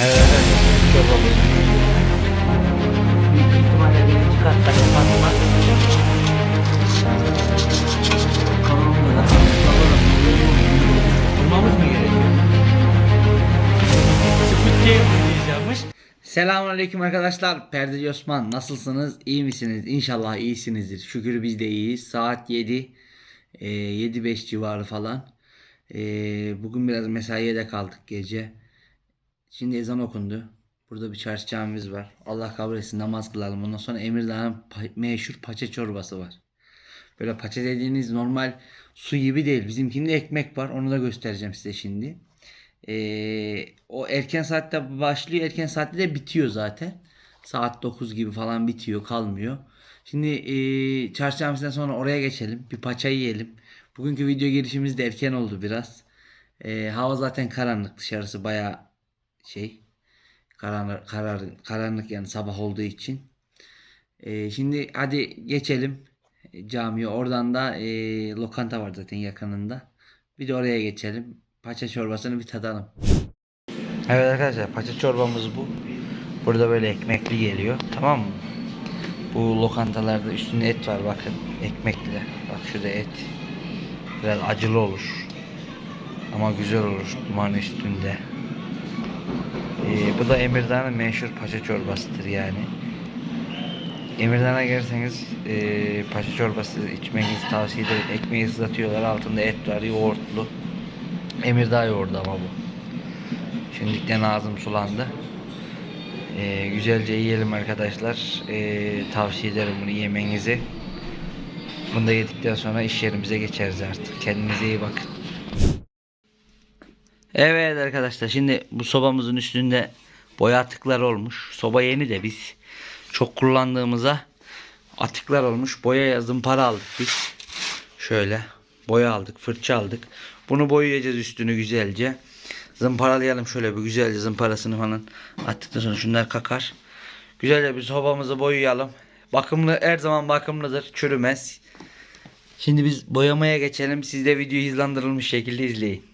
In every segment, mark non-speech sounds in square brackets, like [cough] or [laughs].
Evet oynayacakmış. Selamünaleyküm arkadaşlar. Perdeci Osman nasılsınız? İyi misiniz? İnşallah iyisinizdir. Şükür biz de iyiyiz. Saat 7. E, 7-5 civarı falan. E, bugün biraz mesaiye de kaldık gece. Şimdi ezan okundu. Burada bir çarşı camimiz var. Allah kabul etsin namaz kılalım. Ondan sonra Emirdağ'ın meşhur paça çorbası var. Böyle paça dediğiniz normal su gibi değil. Bizimkinde ekmek var. Onu da göstereceğim size şimdi. Ee, o erken saatte başlıyor. Erken saatte de bitiyor zaten. Saat 9 gibi falan bitiyor. Kalmıyor. Şimdi ee, çarşı camisinden sonra oraya geçelim. Bir paça yiyelim. Bugünkü video girişimiz de erken oldu biraz. Ee, hava zaten karanlık. Dışarısı bayağı şey karanlık, karar, karanlık yani sabah olduğu için. Ee, şimdi hadi geçelim e, camiye. Oradan da e, lokanta var zaten yakınında. Bir de oraya geçelim. Paça çorbasını bir tadalım. Evet arkadaşlar paça çorbamız bu. Burada böyle ekmekli geliyor. Tamam mı? Bu lokantalarda üstünde et var bakın. Ekmekli. Bak şurada et. Biraz acılı olur. Ama güzel olur. Duman üstünde. Ee, bu da Emirdağ'ın meşhur paça çorbasıdır yani. Emirdağ'a gelirseniz e, paça çorbası içmenizi tavsiye ederim. Ekmeği ıslatıyorlar. Altında et var, yoğurtlu. Emirdağ yoğurdu ama bu. Şimdilikten ağzım sulandı. Ee, güzelce yiyelim arkadaşlar. Ee, tavsiye ederim bunu yemenizi. Bunu da yedikten sonra iş yerimize geçeriz artık. Kendinize iyi bakın. Evet arkadaşlar şimdi bu sobamızın üstünde boya atıklar olmuş. Soba yeni de biz çok kullandığımıza atıklar olmuş. Boya zımpara aldık biz. Şöyle boya aldık, fırça aldık. Bunu boyayacağız üstünü güzelce. Zımparalayalım şöyle bir güzelce zımparasını falan attıktan sonra şunlar kakar. Güzelce bir sobamızı boyayalım. Bakımlı her zaman bakımlıdır, çürümez. Şimdi biz boyamaya geçelim. Siz de videoyu hızlandırılmış şekilde izleyin.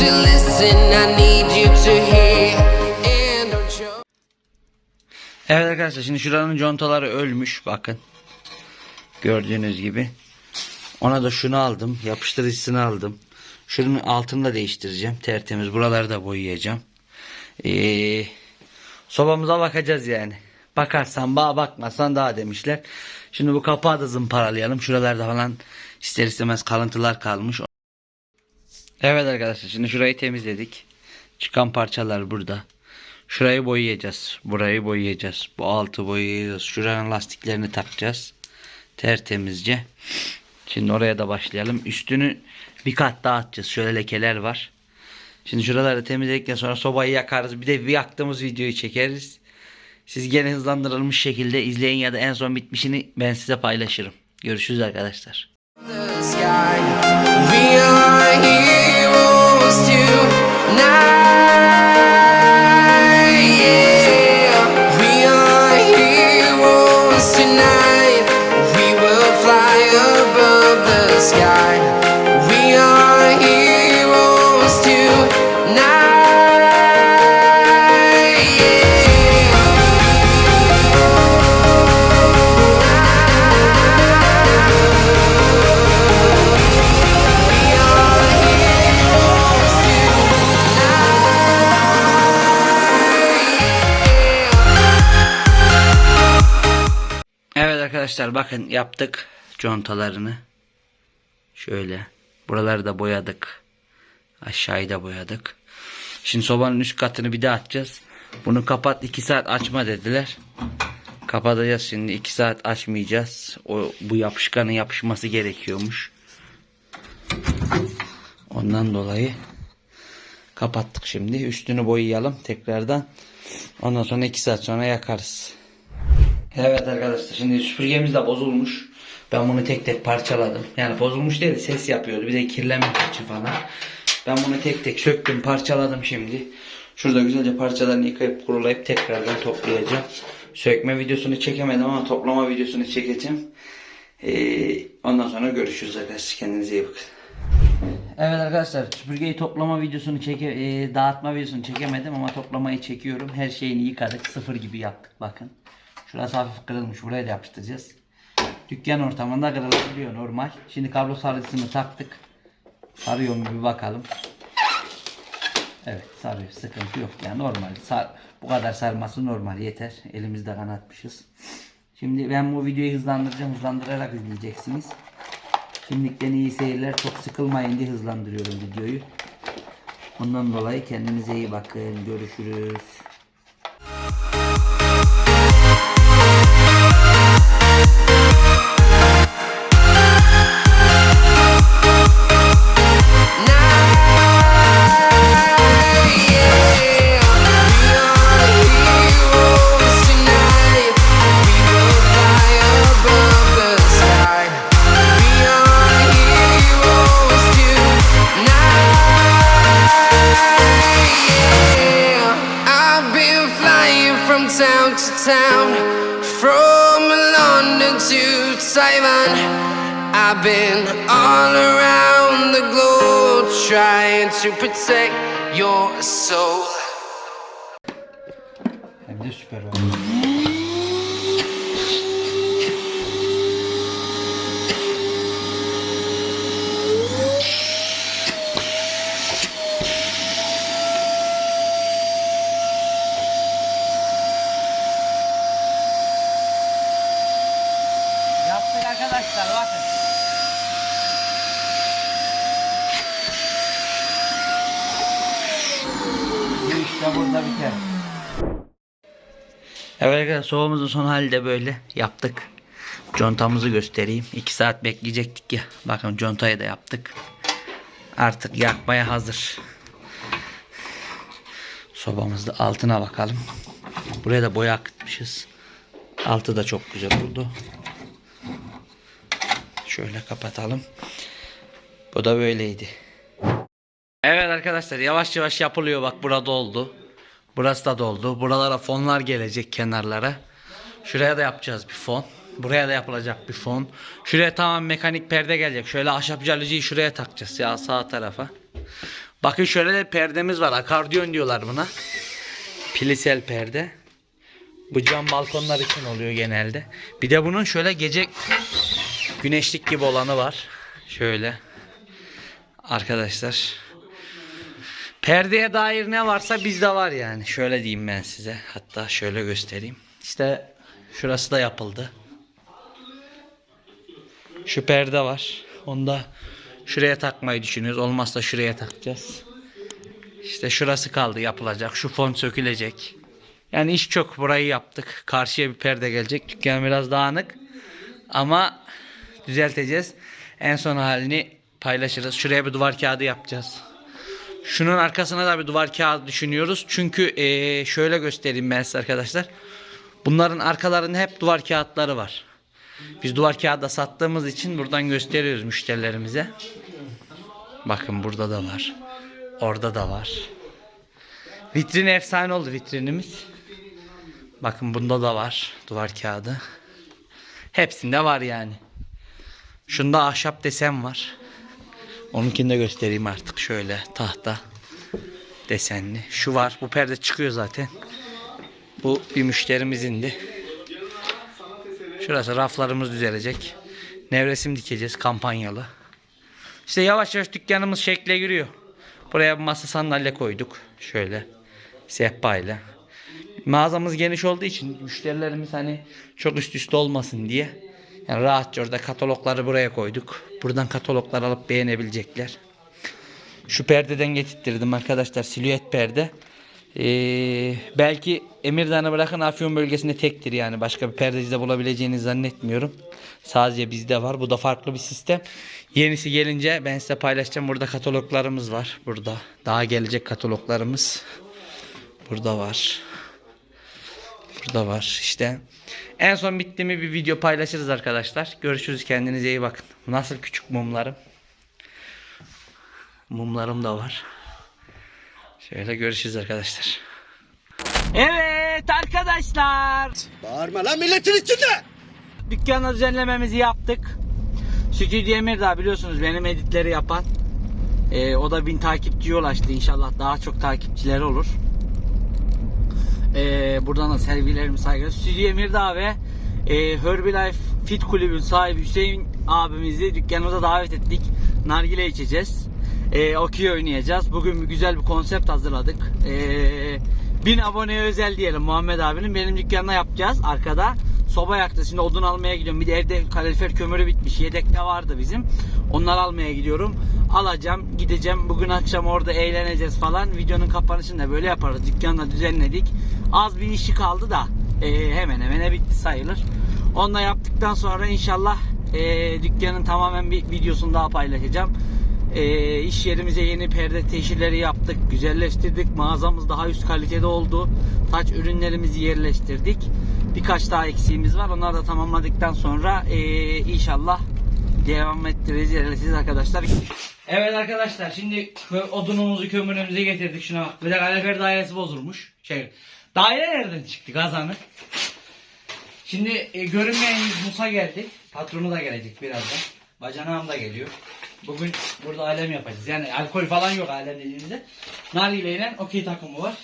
To listen, I need you to hear? Evet arkadaşlar şimdi şuranın contaları ölmüş bakın. Gördüğünüz gibi. Ona da şunu aldım. Yapıştırıcısını aldım. Şunun altını da değiştireceğim. Tertemiz. Buraları da boyayacağım. Ee, sobamıza bakacağız yani. Bakarsan bağ bakmasan daha demişler. Şimdi bu kapağı da zımparalayalım. Şuralarda falan ister istemez kalıntılar kalmış. Evet arkadaşlar şimdi şurayı temizledik. Çıkan parçalar burada. Şurayı boyayacağız. Burayı boyayacağız. Bu altı boyayacağız. Şuranın lastiklerini takacağız. Tertemizce. Şimdi oraya da başlayalım. Üstünü bir kat daha atacağız. Şöyle lekeler var. Şimdi şuraları temizledikten sonra sobayı yakarız. Bir de bir yaktığımız videoyu çekeriz. Siz gene hızlandırılmış şekilde izleyin ya da en son bitmişini ben size paylaşırım. Görüşürüz arkadaşlar. We are tonight. tonight. Arkadaşlar bakın yaptık contalarını. Şöyle. Buraları da boyadık. Aşağıyı da boyadık. Şimdi sobanın üst katını bir daha açacağız. Bunu kapat 2 saat açma dediler. Kapatacağız şimdi 2 saat açmayacağız. O bu yapışkanın yapışması gerekiyormuş. Ondan dolayı kapattık şimdi. Üstünü boyayalım tekrardan. Ondan sonra 2 saat sonra yakarız. Evet arkadaşlar şimdi süpürgemiz de bozulmuş. Ben bunu tek tek parçaladım. Yani bozulmuş değil de ses yapıyordu. Bir de kirlenmek için falan. Ben bunu tek tek söktüm parçaladım şimdi. Şurada güzelce parçalarını yıkayıp kurulayıp tekrardan toplayacağım. Sökme videosunu çekemedim ama toplama videosunu çekeceğim. Ee, ondan sonra görüşürüz arkadaşlar. Kendinize iyi bakın. Evet arkadaşlar süpürgeyi toplama videosunu çeke e, dağıtma videosunu çekemedim ama toplamayı çekiyorum. Her şeyini yıkadık. Sıfır gibi yaptık bakın. Şurası hafif kırılmış. Buraya da yapıştıracağız. Dükkan ortamında kırılabiliyor normal. Şimdi kablo sarısını taktık. Sarıyor mu bir bakalım. Evet sarıyor. Sıkıntı yok. Yani normal. Sar, bu kadar sarması normal. Yeter. Elimizde kanatmışız. Şimdi ben bu videoyu hızlandıracağım. Hızlandırarak izleyeceksiniz. Şimdilikten iyi seyirler. Çok sıkılmayın diye hızlandırıyorum videoyu. Ondan dolayı kendinize iyi bakın. Görüşürüz. Protect your soul. Hem de süper oldu. Soğumuzun son hali de böyle yaptık. Contamızı göstereyim. 2 saat bekleyecektik ya. Bakın contayı da yaptık. Artık yakmaya hazır. Sobamızda altına bakalım. Buraya da boya akıtmışız. Altı da çok güzel oldu. Şöyle kapatalım. Bu da böyleydi. Evet arkadaşlar yavaş yavaş yapılıyor bak burada oldu. Burası da doldu. Buralara fonlar gelecek kenarlara. Şuraya da yapacağız bir fon. Buraya da yapılacak bir fon. Şuraya tamam mekanik perde gelecek. Şöyle ahşap jaluziyi şuraya takacağız ya sağ tarafa. Bakın şöyle de perdemiz var. Akardiyon diyorlar buna. Pilisel perde. Bu cam balkonlar için oluyor genelde. Bir de bunun şöyle gece güneşlik gibi olanı var. Şöyle. Arkadaşlar. Perdeye dair ne varsa bizde var yani. Şöyle diyeyim ben size. Hatta şöyle göstereyim. İşte şurası da yapıldı. Şu perde var. Onu da şuraya takmayı düşünüyoruz. Olmazsa şuraya takacağız. İşte şurası kaldı yapılacak. Şu fon sökülecek. Yani iş çok. Burayı yaptık. Karşıya bir perde gelecek. Dükkan biraz dağınık. Ama düzelteceğiz. En son halini paylaşırız. Şuraya bir duvar kağıdı yapacağız. Şunun arkasına da bir duvar kağıdı düşünüyoruz. Çünkü eee, şöyle göstereyim ben size arkadaşlar. Bunların arkalarında hep duvar kağıtları var. Biz duvar kağıdı da sattığımız için buradan gösteriyoruz müşterilerimize. Bakın burada da var. Orada da var. Vitrin efsane oldu vitrinimiz. Bakın bunda da var duvar kağıdı. Hepsinde var yani. Şunda ahşap desen var. Onunkini de göstereyim artık şöyle tahta. desenli. Şu var. Bu perde çıkıyor zaten. Bu bir müşterimizindi. Şurası raflarımız düzelecek. Nevresim dikeceğiz kampanyalı. İşte yavaş yavaş dükkanımız şekle giriyor. Buraya bir masa sandalye koyduk. Şöyle sehpayla. Mağazamız geniş olduğu için müşterilerimiz hani çok üst üste olmasın diye yani rahatça orada katalogları buraya koyduk. Buradan kataloglar alıp beğenebilecekler. Şu perdeden getirttirdim arkadaşlar. Silüet perde. Ee, belki Emirdağ'ı bırakın Afyon bölgesinde tektir yani. Başka bir perdecide bulabileceğinizi zannetmiyorum. Sadece bizde var. Bu da farklı bir sistem. Yenisi gelince ben size paylaşacağım. Burada kataloglarımız var. Burada. Daha gelecek kataloglarımız. Burada var. Burada var işte. En son bitti mi bir video paylaşırız arkadaşlar. Görüşürüz kendinize iyi bakın. Nasıl küçük mumlarım. Mumlarım da var. Şöyle görüşürüz arkadaşlar. Evet arkadaşlar. Bağırma lan milletin içinde. Dükkanı düzenlememizi yaptık. Stüdyo Emirdağ biliyorsunuz benim editleri yapan. Ee, o da bin takipçiye ulaştı. İnşallah daha çok takipçileri olur. Ee, buradan da sevgilerimi saygılar. Stüdyo Emirdağ ve e, Herbalife Fit Kulübü'nün sahibi Hüseyin abimizi dükkanımıza davet ettik. Nargile içeceğiz. Ee, okey oynayacağız. Bugün güzel bir konsept hazırladık. Ee, bin aboneye özel diyelim Muhammed abinin. Benim dükkanına yapacağız arkada. Soba yaktı. Şimdi odun almaya gidiyorum. Bir de evde kalorifer kömürü bitmiş. Yedekte vardı bizim. Onları almaya gidiyorum. Alacağım, gideceğim. Bugün akşam orada eğleneceğiz falan. Videonun kapanışını da böyle yaparız. Dükkanı da düzenledik. Az bir işi kaldı da e, hemen hemen bitti sayılır. Onu da yaptıktan sonra inşallah e, dükkanın tamamen bir videosunu daha paylaşacağım. E, iş yerimize yeni perde teşhirleri yaptık. Güzelleştirdik. Mağazamız daha üst kalitede oldu. Taç ürünlerimizi yerleştirdik. Birkaç daha eksiğimiz var. Onları da tamamladıktan sonra e, inşallah devam ettireceğiz ilerleteceğiz arkadaşlar. Evet arkadaşlar şimdi odunumuzu kömürümüzü getirdik şuna bak. Bir de kalorifer dairesi bozulmuş. Şey, daire nereden çıktı kazanı? Şimdi e, görünmeyen Musa geldi. Patronu da gelecek birazdan. Bacanağım da geliyor. Bugün burada alem yapacağız. Yani alkol falan yok alem dediğimizde. Nargile ile okey takımı var.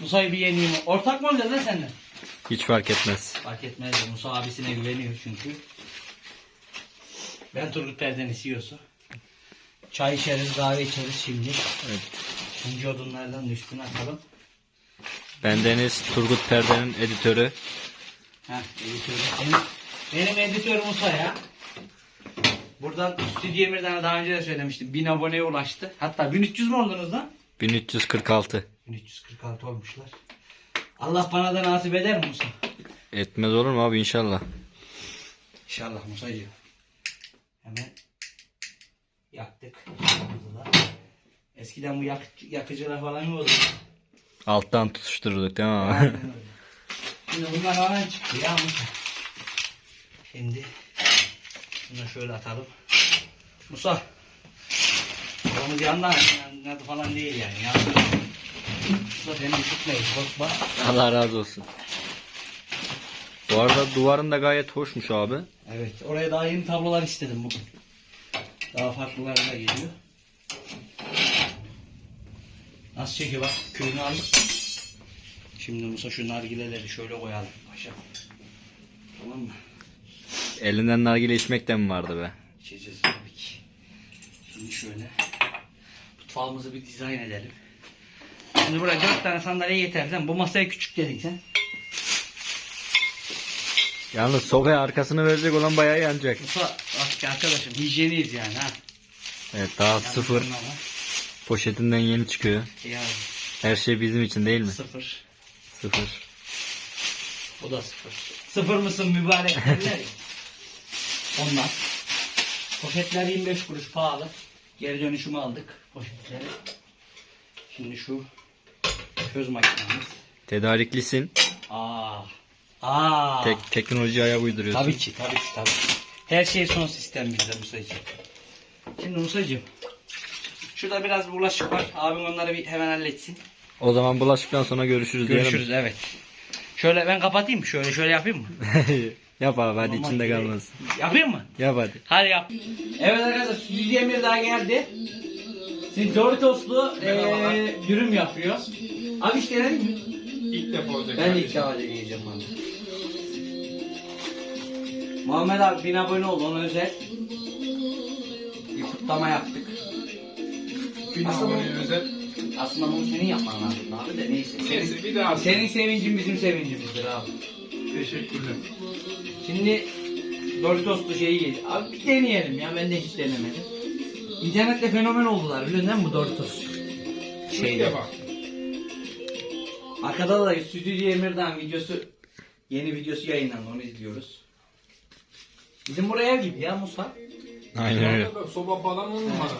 Musa'yı bir yeneyim. Ortak mı olacağız lan seninle? Hiç fark etmez. Fark etmez Musa abisine güveniyor çünkü. Ben Turgut Perden CEO'su. Çay içeriz, kahve içeriz şimdi. Evet. Şimdi odunlardan da üstüne atalım. Ben Deniz Turgut Perde'nin editörü. Heh, editörüm. Benim, benim editörüm Musa ya. Buradan Stüdyo Emir'den daha önce de söylemiştim. 1000 aboneye ulaştı. Hatta 1300 mü oldunuz lan? 1346. 1346 olmuşlar. Allah bana da nasip eder mi Musa? Etmez olur mu abi inşallah. İnşallah Musa'cığım. Hemen yaktık. Eskiden bu yak, yakıcılar falan yoktu. Alttan tutuşturduk değil mi abi? [laughs] Şimdi bunlar falan çıktı ya Musa. Şimdi şunu şöyle atalım. Musa. Babamız yandan yandı falan değil yani. Yandı. Musa beni üşütmeyin. Korkma. Allah razı olsun. Bu arada duvarın da gayet hoşmuş abi. Evet. Oraya daha yeni tablolar istedim bugün. Daha farklıları da geliyor. Nasıl çekiyor bak. Köyünü aldık. Şimdi Musa şu nargileleri şöyle koyalım. Paşa. Tamam mı? Elinden nargile içmek de mi vardı be? İçeceğiz tabii ki. Şimdi şöyle. Mutfağımızı bir dizayn edelim. Şimdi buraya dört tane sandalye yeter. Sen bu masaya küçük dedin sen. Yalnız sobaya arkasını verecek olan bayağı yanacak. Musa bak arkadaşım hijyeniyiz yani ha. Evet daha Yanlış sıfır. anlama. Poşetinden yeni çıkıyor. Ya Her şey bizim için değil mi? sıfır. Sıfır. O da sıfır. Sıfır mısın mübarek derler ya. Ondan. Poşetler 25 kuruş pahalı. Geri dönüşümü aldık poşetleri. Şimdi şu köz makinamız. Tedariklisin. Aa. Aa. Tek teknoloji ayak uyduruyorsun. Tabii ki, tabii ki, tabii ki. Her şey son sistem bizde Musa'cığım. Şimdi Musa'cığım. Şurada biraz bir bulaşık var. Abim onları bir hemen halletsin. O zaman bulaşıktan sonra görüşürüz, Görüşürüz evet. Şöyle ben kapatayım mı? Şöyle şöyle yapayım mı? [laughs] Yap abi hadi Normal içinde kalmasın. Yapayım mı? Yap hadi. Hadi yap. Evet arkadaşlar Stüdyo Emir daha geldi. Şimdi Doritos'lu eee dürüm yapıyor. Abi işte mi? İlk defa olacak. Ben de ilk defa deneyeceğim abi. Muhammed abi bin abone ol ona özel. Bir kutlama yaptık. Bin Aslında- abone özel. Aslında bunu senin yapman lazım abi de neyse. Senin, Neyse bir daha. senin sevincin bizim sevincimizdir abi. Teşekkürler. Şimdi Doritos'lu şeyi yedik. Abi bir deneyelim ya ben de hiç denemedim. İnternette fenomen oldular biliyorsun değil mi bu Doritos? İlk Şeyde. defa. Arkada da Stüdyo Emir'den videosu yeni videosu yayınlandı onu izliyoruz. Bizim buraya ev gibi ya Musa. Aynen öyle. Orada da Soba falan on numara.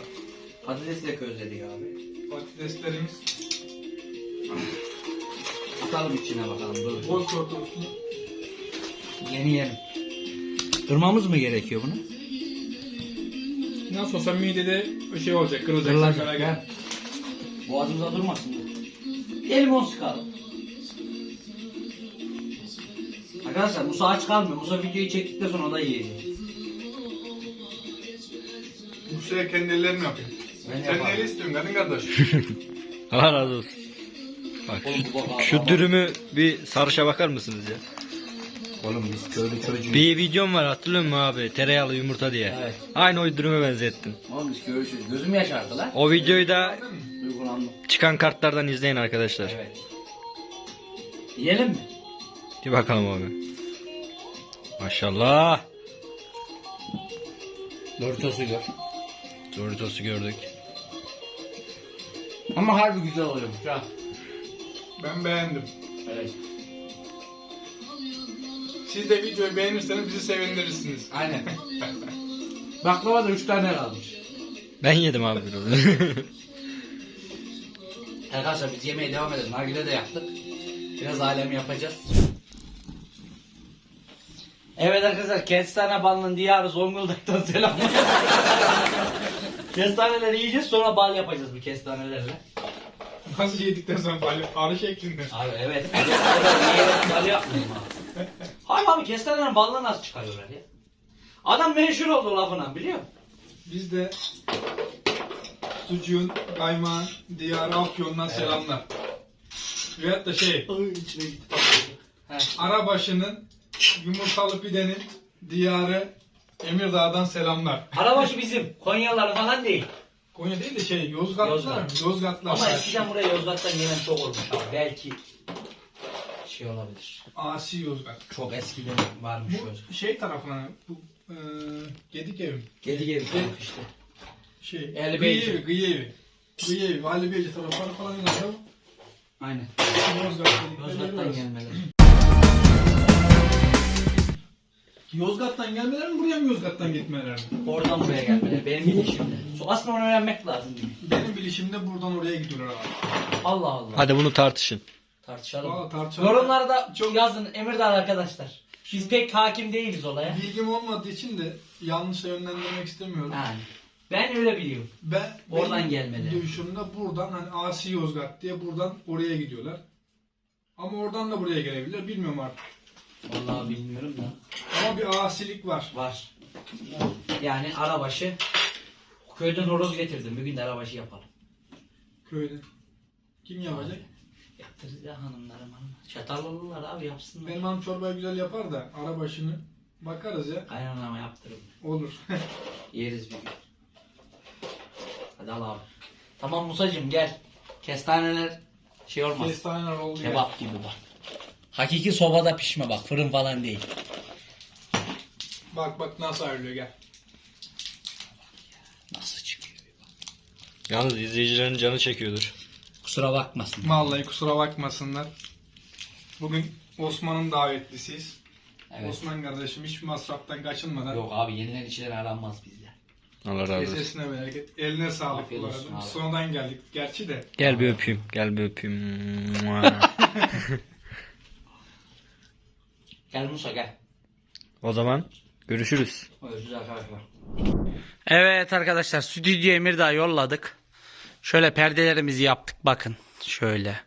Patatesi de közledik abi. Patateslerimiz Atalım içine bakalım dur. bol tortu olsun. Yeni yerim. Kırmamız mı gerekiyor bunu? Nasıl midede bir şey olacak. Kırılacak. Kırılacak. sakala Gel. gel. Boğazımıza durmasın bu. Bir limon sıkalım. Arkadaşlar Musa aç kalmıyor. Musa videoyu çektikten sonra o da yiyecek. Bu şey kendi ellerimle yapayım. Ben Sen yaparım. neyi istiyorsun kadın kardeş? [laughs] Allah razı olsun. Bak Oğlum bu bak- şu dürümü bir sarışa bakar mısınız ya? Oğlum biz köylü çocuğuyuz. Bir videom var hatırlıyor musun abi? Tereyağlı yumurta diye. Evet. Aynı o dürüme benzettim. Oğlum biz köylü çocuğuyuz. Gözüm yaşardı lan. O videoyu da Duygulandım. çıkan kartlardan izleyin arkadaşlar. Evet. Yiyelim mi? Bir bakalım abi. Maşallah. Doritos'u gör. Doritos'u gördük. Ama harbi güzel oluyormuş ha. Ben beğendim. Evet. Siz de videoyu beğenirseniz bizi sevindirirsiniz. Aynen. Baklava da 3 tane kalmış. Ben yedim abi biraz. [laughs] Arkadaşlar biz yemeğe devam edelim. Nargile de yaptık. Biraz alem yapacağız. Evet arkadaşlar Kestane balının diyarı Zonguldak'tan selam. [laughs] Kestaneleri yiyeceğiz sonra bal yapacağız bu kestanelerle. Nasıl yedikten sonra böyle arı şeklinde. Abi evet. Bal yapmayayım abi. Hayır abi kestanelerin balını nasıl çıkarıyorlar ya? Adam meşhur oldu lafına biliyor musun? Biz de sucuğun, kaymağın, diyarı Afyon'dan selamlar. Veyahut da şey, Ay içine gitti. He. Arabaşı'nın yumurtalı pidenin diyarı Emirdağ'dan selamlar. Arabaşı bizim. Konyalılar falan değil. Konya değil de şey Yozgatlar. Yozgat. Yozgatlar. Ama eskiden buraya Yozgat'tan gelen çok olmuş abi. Belki şey olabilir. Asi Yozgat. Çok eskiden varmış Yozgat. Bu şey tarafına bu e, Gedik evi. Gedi geri taraf işte. Şey, Elbeyci. Gıyevi, Gıyevi. Gıyevi, Vali Beyci tarafları falan yazıyor. Aynen. Yozgat dedikleri Yozgat'tan orası. gelmeler. Yozgat'tan gelmeler mi buraya mı Yozgat'tan gitmeler mi? Oradan buraya gelmeler. Benim bilişimde. So, aslında onu öğrenmek lazım değil mi? Benim bilişimde buradan oraya gidiyorlar abi. Allah Allah. Hadi bunu tartışın. Tartışalım. Valla tartışalım. Yorumlarda Çok- yazın Emirdağ arkadaşlar. Biz pek hakim değiliz olaya. Bilgim olmadığı için de yanlış yönlendirmek istemiyorum. Yani. Ben öyle biliyorum. Ben Oradan benim gelmeleri. Duyuşumda buradan hani Asi Yozgat diye buradan oraya gidiyorlar. Ama oradan da buraya gelebilirler. Bilmiyorum artık. Vallahi bilmiyorum da. Ama bir asilik var. Var. Yani arabaşı. Köyden horoz getirdim. Bir gün de arabaşı yapalım. Köyde. Kim yapacak? Yaptırız ya hanımlarım hanım. Çatallılar abi yapsınlar. Benim hanım çorbayı güzel yapar da arabaşını bakarız ya. Kaynanama yaptırım. Olur. [laughs] Yeriz bir gün. Hadi al abi. Tamam Musacım gel. Kestaneler şey olmaz. Kestaneler oldu ya. Kebap gibi bak. Hakiki sobada pişme bak fırın falan değil. Bak bak nasıl ayrılıyor gel. Nasıl çıkıyor? Yalnız izleyicilerin canı çekiyordur. Kusura bakmasın. Vallahi kusura bakmasınlar. Bugün Osman'ın davetlisiyiz. Evet. Osman kardeşim hiç masraftan kaçınmadan Yok abi yenilen işler aranmaz bizde. Allah razı olsun. Kesesine bereket. Eline sağlık Afiyet bu olsun abi. Sonradan geldik gerçi de. Gel bir öpeyim. Gel bir öpeyim. [laughs] Gel Musa gel. o zaman görüşürüz. Görüşürüz arkadaşlar. Evet arkadaşlar stüdyo Emirdağ yolladık. Şöyle perdelerimizi yaptık bakın. Şöyle.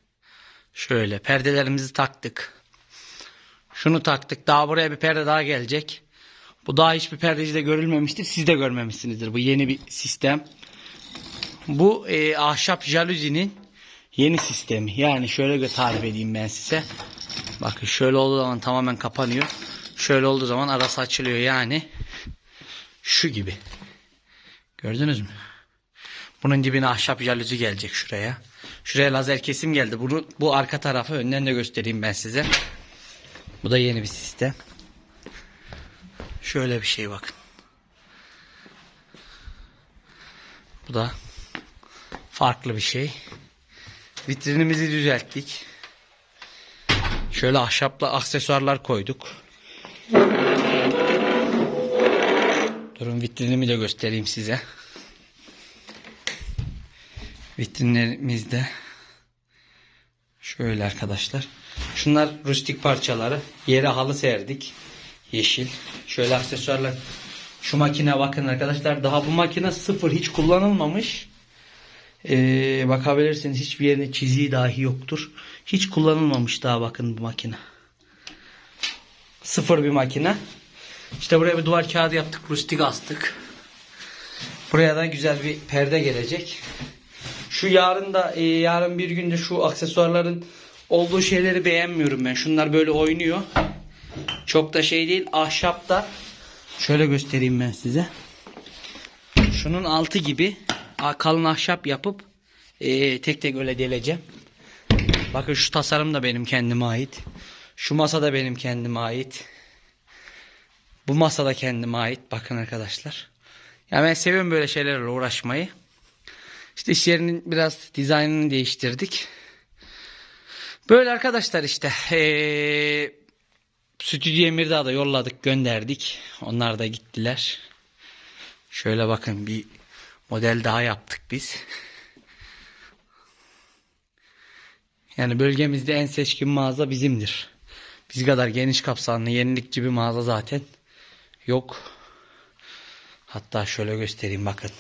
Şöyle perdelerimizi taktık. Şunu taktık. Daha buraya bir perde daha gelecek. Bu daha hiçbir perdecide görülmemiştir. Siz de görmemişsinizdir. Bu yeni bir sistem. Bu e, ahşap jaluzinin yeni sistemi. Yani şöyle tarif edeyim ben size. Bakın şöyle olduğu zaman tamamen kapanıyor. Şöyle olduğu zaman arası açılıyor yani. Şu gibi. Gördünüz mü? Bunun dibine ahşap jaluzi gelecek şuraya. Şuraya lazer kesim geldi. Bunu bu arka tarafı önden de göstereyim ben size. Bu da yeni bir sistem. Şöyle bir şey bakın. Bu da farklı bir şey. Vitrinimizi düzelttik. Şöyle ahşapla aksesuarlar koyduk. Durun vitrinimi de göstereyim size. Vitrinlerimizde şöyle arkadaşlar. Şunlar rustik parçaları. Yere halı serdik. Yeşil. Şöyle aksesuarlar. Şu makine bakın arkadaşlar. Daha bu makine sıfır. Hiç kullanılmamış. Ee, bakabilirsiniz. Hiçbir yerinde çiziği dahi yoktur. Hiç kullanılmamış daha bakın bu makine. Sıfır bir makine. İşte buraya bir duvar kağıdı yaptık. Rustik astık. Buraya da güzel bir perde gelecek. Şu yarın da e, yarın bir günde şu aksesuarların olduğu şeyleri beğenmiyorum ben. Şunlar böyle oynuyor. Çok da şey değil. Ahşap da şöyle göstereyim ben size. Şunun altı gibi kalın ahşap yapıp e, tek tek öyle deleceğim. Bakın şu tasarım da benim kendime ait. Şu masa da benim kendime ait. Bu masa da kendime ait. Bakın arkadaşlar. Ya ben seviyorum böyle şeylerle uğraşmayı. İşte iş yerinin biraz dizaynını değiştirdik. Böyle arkadaşlar işte. Ee, Stüdyo Emirdağ'da yolladık gönderdik. Onlar da gittiler. Şöyle bakın bir model daha yaptık biz. Yani bölgemizde en seçkin mağaza bizimdir. Biz kadar geniş kapsamlı yenilikçi bir mağaza zaten yok. Hatta şöyle göstereyim bakın.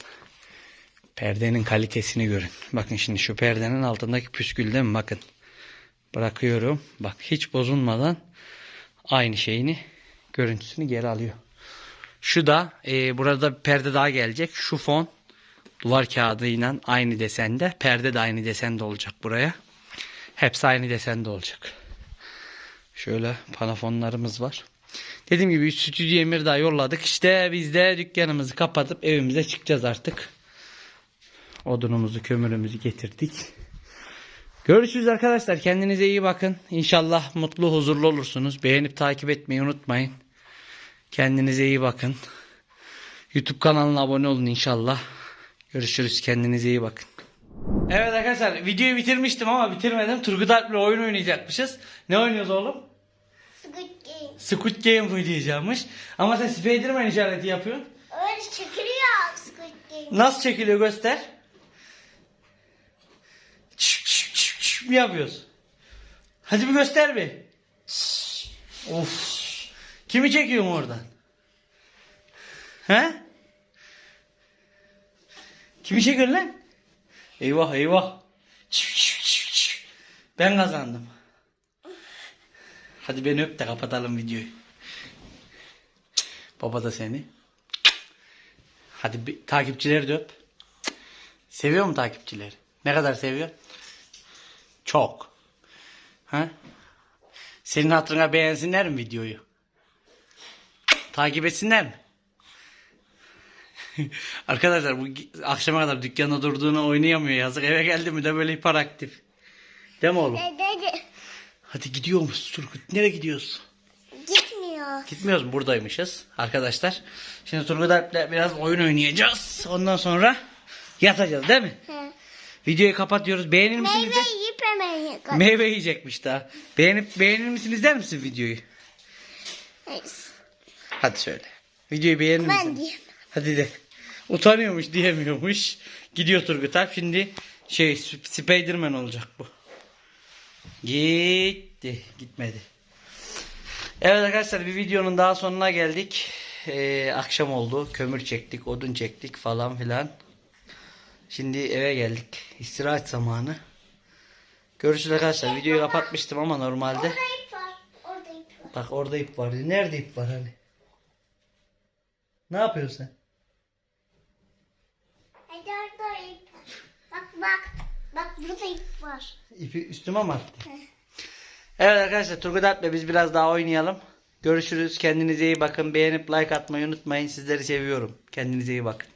Perdenin kalitesini görün. Bakın şimdi şu perdenin altındaki püskül değil mi? Bakın. Bırakıyorum. Bak hiç bozulmadan aynı şeyini görüntüsünü geri alıyor. Şu da e, burada bir perde daha gelecek. Şu fon duvar kağıdıyla aynı desende. Perde de aynı desende olacak buraya. Hepsi aynı desende olacak. Şöyle panafonlarımız var. Dediğim gibi stüdyo emir daha yolladık. İşte biz de dükkanımızı kapatıp evimize çıkacağız artık. Odunumuzu, kömürümüzü getirdik. Görüşürüz arkadaşlar. Kendinize iyi bakın. İnşallah mutlu, huzurlu olursunuz. Beğenip takip etmeyi unutmayın. Kendinize iyi bakın. YouTube kanalına abone olun inşallah. Görüşürüz. Kendinize iyi bakın. Evet arkadaşlar videoyu bitirmiştim ama bitirmedim. Turgut Alp'le oyun oynayacakmışız. Ne oynuyoruz oğlum? Squid Game. Squid Game oynayacakmış. Ama sen Spiderman işareti yapıyorsun. Öyle çekiliyor Squid Game. Nasıl çekiliyor göster. Mi yapıyoruz? Hadi bir göster bir. Of. Kimi çekiyorsun oradan? He? Kimi çekiyorsun lan? Eyvah eyvah. Ben kazandım. Hadi beni öp de kapatalım videoyu. Baba da seni. Hadi bir, takipçileri de öp. Seviyor mu takipçileri? Ne kadar seviyor? Çok. Ha? Senin hatırına beğensinler mi videoyu? Takip etsinler mi? [laughs] Arkadaşlar bu akşama kadar dükkanda durduğunu oynayamıyor yazık. Eve geldi mi de böyle hiperaktif. Değil mi oğlum? Hadi gidiyor musun Turgut? Nereye gidiyoruz? gitmiyor. Gitmiyoruz buradaymışız arkadaşlar. Şimdi Turgut Alp'le biraz oyun oynayacağız. Ondan sonra yatacağız değil mi? He. Videoyu kapatıyoruz. Beğenir misiniz Meyve yıkar. Meyve yiyecekmiş daha. Beğenip beğenir misiniz der misin videoyu? Hadi söyle. Videoyu beğenir Ben misin? diyeyim. Hadi de. Utanıyormuş diyemiyormuş. Gidiyor Turgut Alp. Şimdi şey Sp- Spiderman olacak bu. Gitti. Gitmedi. Evet arkadaşlar bir videonun daha sonuna geldik. Ee, akşam oldu. Kömür çektik, odun çektik falan filan. Şimdi eve geldik. İstirahat zamanı. Görüşürüz arkadaşlar. Videoyu kapatmıştım ama normalde. Orada ip var. Orada ip var. Bak orada ip var. Nerede ip var hani? Ne yapıyorsun sen? Hadi orada ip var. Bak. Bak burada ip var. İpi üstüme mi attı? Evet arkadaşlar Turgut Alp'le biz biraz daha oynayalım. Görüşürüz. Kendinize iyi bakın. Beğenip like atmayı unutmayın. Sizleri seviyorum. Kendinize iyi bakın.